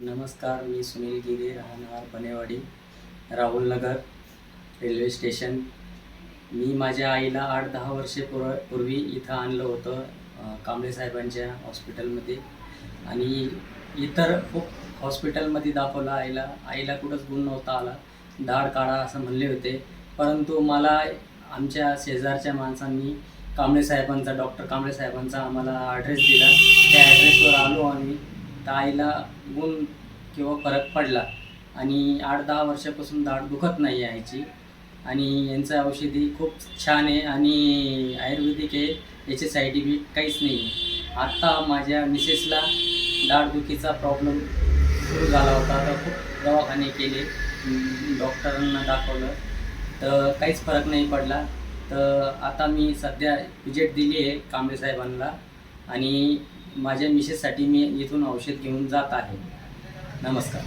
नमस्कार मी सुनील गिरे राहणार Banewadi Rahul Nagar railway station. मी माझ्या आईला आठ दहा वर्षे पूर्व पूर्वी इथं आणलं होतं कांबळे साहेबांच्या हॉस्पिटलमध्ये. आणि इतर खूप हॉस्पिटलमध्ये दाखवलं आईला. आईला कुठंच गुण नव्हता आला. दाढ काढा असं म्हणले होते. परंतु मला आमच्या शेजारच्या माणसांनी कांबळे साहेबांचा डॉक्टर कांबळे साहेबांचा आम्हाला ॲड्रेस दिला. त्या ॲड्रेसवर आलो आम्ही. तर आईला गुण किंवा फरक पडला आणि आठ दहा वर्षापासून दाढ दुखत नाही आईची आणि यांचं औषधी खूप छान आहे आणि आयुर्वेदिक आहे याचे साईड इफेक्ट काहीच नाही आहे. आत्ता माझ्या मिसेसला दाढदुखीचा प्रॉब्लेम सुरू झाला होता. तर खूप दवाखाने केले डॉक्टरांना दाखवलं. तर काहीच फरक नाही पडला. तर आता मी सध्या विजेट दिली आहे कांबळे साहेबांना. आणि माझ्या मिसेससाठी मी इथून औषध घेऊन जात आहे. नमस्कार.